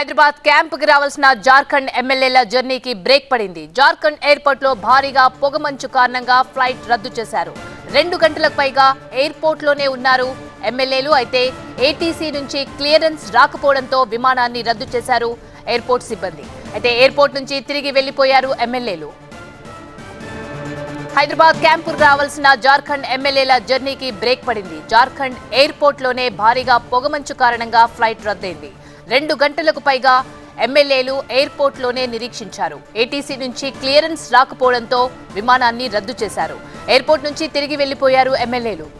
హైదరాబాద్ క్యాంప్కి రావాల్సిన జార్ఖండ్ ఎమ్మెల్యేల జర్నీకి బ్రేక్ పడింది. జార్ఖండ్ ఎయిర్పోర్ట్లో భారీగా పొగమంచు కారణంగా ఫ్లైట్ రద్దు చేశారు. రెండు గంటలకు పైగా ఎయిర్పోర్ట్లోనే ఉన్నారు ఎమ్మెల్యేలు. అయితే ఏటీసీ నుంచి క్లియరెన్స్ రాకపోవడంతో విమానాన్ని రద్దు చేశారు ఎయిర్పోర్ట్ సిబ్బంది. అయితే ఎయిర్పోర్ట్ నుంచి తిరిగి వెళ్ళిపోయారు ఎమ్మెల్యేలు. హైదరాబాద్ క్యాంపు రావాల్సిన జార్ఖండ్ ఎమ్మెల్యేల జర్నీకి బ్రేక్ పడింది. జార్ఖండ్ ఎయిర్పోర్ట్లోనే భారీగా పొగమంచు కారణంగా ఫ్లైట్ రద్దయింది. రెండు గంటలకు పైగా ఎమ్మెల్యేలు ఎయిర్పోర్ట్లోనే నిరీక్షించారు. ఏటీసీ నుంచి క్లియరెన్స్ రాకపోవడంతో విమానాన్ని రద్దు చేశారు. ఎయిర్పోర్ట్ నుంచి తిరిగి వెళ్ళిపోయారు ఎమ్మెల్యేలు.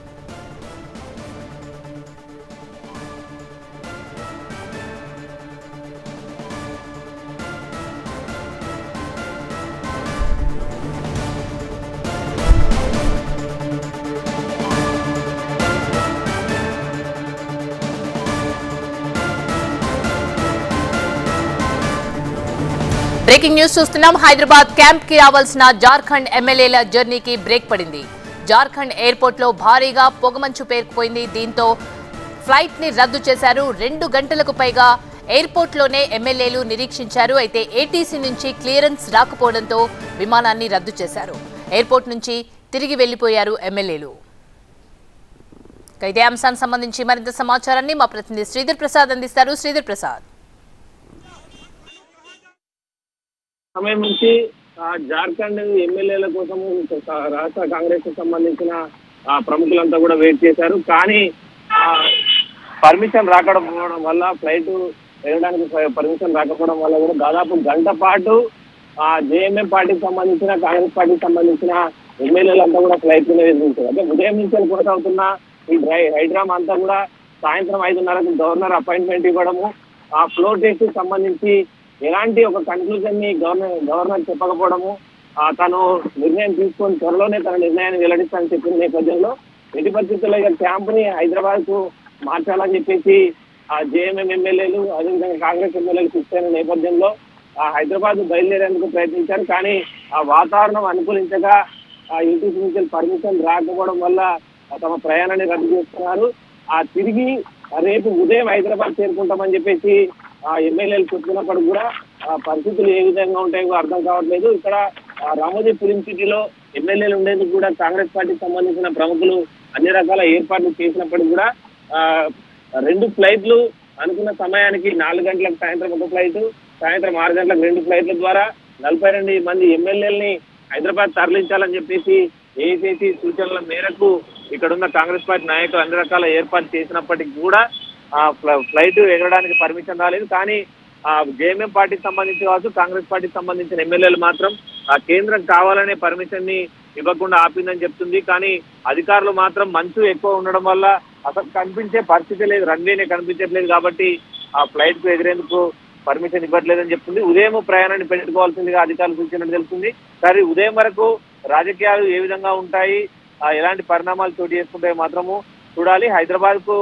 బ్రేకింగ్ న్యూస్ చూస్తున్నాం. హైదరాబాద్ క్యాంప్కి రావాల్సిన జార్ఖండ్ ఎమ్మెల్యేల జర్నీకి బ్రేక్ పడింది. జార్ఖండ్ ఎయిర్పోర్ట్లో భారీగా పొగమంచు పేరుకుపోయింది. దీంతో ఫ్లైట్ని రద్దు చేశారు. రెండు గంటలకు పైగా ఎయిర్పోర్ట్లోనే ఎమ్మెల్యేలు నిరీక్షించారు. అయితే ఏటీసీ నుంచి క్లియరెన్స్ రాకపోవడంతో విమానాన్ని రద్దు చేశారు. ఎయిర్పోర్ట్ నుంచి తిరిగి వెళ్ళిపోయారు ఎమ్మెల్యేలు. ఇదే అంశానికి సంబంధించి మరింత సమాచారాన్ని మా ప్రతినిధి శ్రీధర్ ప్రసాద్ అందిస్తారు. శ్రీధర్ ప్రసాద్. సమయం నుంచి ఆ, జార్ఖండ్ ఎమ్మెల్యేల కోసము రాష్ట్ర కాంగ్రెస్కు సంబంధించిన ఆ, ప్రముఖులంతా కూడా వెయిట్ చేశారు. కానీ పర్మిషన్ రాకపోవడం వల్ల ఫ్లైట్ వెళ్ళడానికి పర్మిషన్ రాకపోవడం వల్ల కూడా దాదాపు గంట పాటు ఆ జేఎంఎం పార్టీకి సంబంధించిన కాంగ్రెస్ పార్టీకి సంబంధించిన ఎమ్మెల్యేలంతా కూడా ఫ్లైట్ మీద అంటే ఉదయం నుంచి కొనసాగుతున్న ఈ డ్రై హైడ్రామా అంతా కూడా సాయంత్రం ఐదున్నరకు గవర్నర్ అపాయింట్మెంట్ ఇవ్వడము ఆ ఫ్లోర్ టెస్ట్కి సంబంధించి ఎలాంటి ఒక కన్క్లూజన్ని గవర్నర్ గవర్నర్ చెప్పకపోవడము ఆ, తను నిర్ణయం తీసుకొని త్వరలోనే తన నిర్ణయాన్ని వెల్లడిస్తానని చెప్పిన నేపథ్యంలో ఎట్టి పరిస్థితుల్లో ఇక క్యాంప్ని హైదరాబాద్కు మార్చాలని చెప్పేసి ఆ జేఎంఎం ఎమ్మెల్యేలు అదేవిధంగా కాంగ్రెస్ ఎమ్మెల్యేలు ఫిక్స్ అయిన నేపథ్యంలో ఆ హైదరాబాద్ బయలుదేరేందుకు ప్రయత్నించారు. కానీ ఆ వాతావరణం అనుకూలించగా ఆ యూటీసీ నుంచి పర్మిషన్ రాకపోవడం వల్ల తమ ప్రయాణాన్ని రద్దు చేస్తున్నారు. ఆ తిరిగి రేపు ఉదయం హైదరాబాద్ చేరుకుంటామని చెప్పేసి ఆ ఎమ్మెల్యేలు చెప్తున్నప్పుడు కూడా ఆ పరిస్థితులు ఏ విధంగా ఉంటాయో అర్థం కావట్లేదు. ఇక్కడ రామోజీ ఫిలిం సిటీలో ఎమ్మెల్యేలు ఉండేందుకు కూడా కాంగ్రెస్ పార్టీకి సంబంధించిన ప్రముఖులు అన్ని రకాల ఏర్పాట్లు చేసినప్పటికీ కూడా ఆ రెండు ఫ్లైట్లు అనుకున్న సమయానికి నాలుగు గంటలకు సాయంత్రం ఒక ఫ్లైట్ సాయంత్రం ఆరు గంటలకు రెండు ఫ్లైట్ల ద్వారా నలభై రెండు మంది ఎమ్మెల్యేలని హైదరాబాద్ తరలించాలని చెప్పేసి ఏసీసీ సూచనల మేరకు ఇక్కడ ఉన్న కాంగ్రెస్ పార్టీ నాయకులు అన్ని రకాల ఏర్పాటు చేసినప్పటికీ కూడా ఫ్ల- ఫ్లైట్ ఎగరడానికి పర్మిషన్ రాలేదు. కానీ ఆ జేఎంఎం పార్టీకి సంబంధించి కావచ్చు కాంగ్రెస్ పార్టీకి సంబంధించిన ఎమ్మెల్యేలు మాత్రం ఆ కేంద్రం కావాలనే పర్మిషన్ని ఇవ్వకుండా ఆపిందని చెప్తుంది. కానీ అధికారులు మాత్రం మంచు ఎక్కువ ఉండడం వల్ల అసలు కనిపించే పరిస్థితి లేదు. రన్వేనే కనిపించట్లేదు కాబట్టి ఆ ఫ్లైట్కు ఎగిరేందుకు పర్మిషన్ ఇవ్వట్లేదని చెప్తుంది. ఉదయం ప్రయాణాన్ని పెట్టుకోవాల్సిందిగా అధికారులు సూచించినట్టు తెలుస్తుంది. కానీ ఉదయం వరకు రాజకీయాలు ఏ విధంగా ఉంటాయి ఆ, ఎలాంటి పరిణామాలు చోటు చేసుకుంటే మాత్రము చూడాలి. హైదరాబాద్కు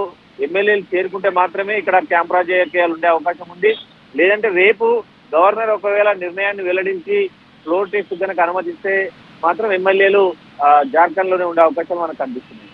ఎమ్మెల్యేలు చేరుకుంటే మాత్రమే ఇక్కడ క్యాంప్ రాజకీయాలు ఉండే అవకాశం ఉంది. లేదంటే రేపు గవర్నర్ ఒకవేళ నిర్ణయాన్ని వెల్లడించి ఫ్లోర్ టెస్ట్ కనుక అనుమతిస్తే మాత్రం ఎమ్మెల్యేలు జార్ఖండ్లోనే ఉండే అవకాశం మనకు కనిపిస్తుంది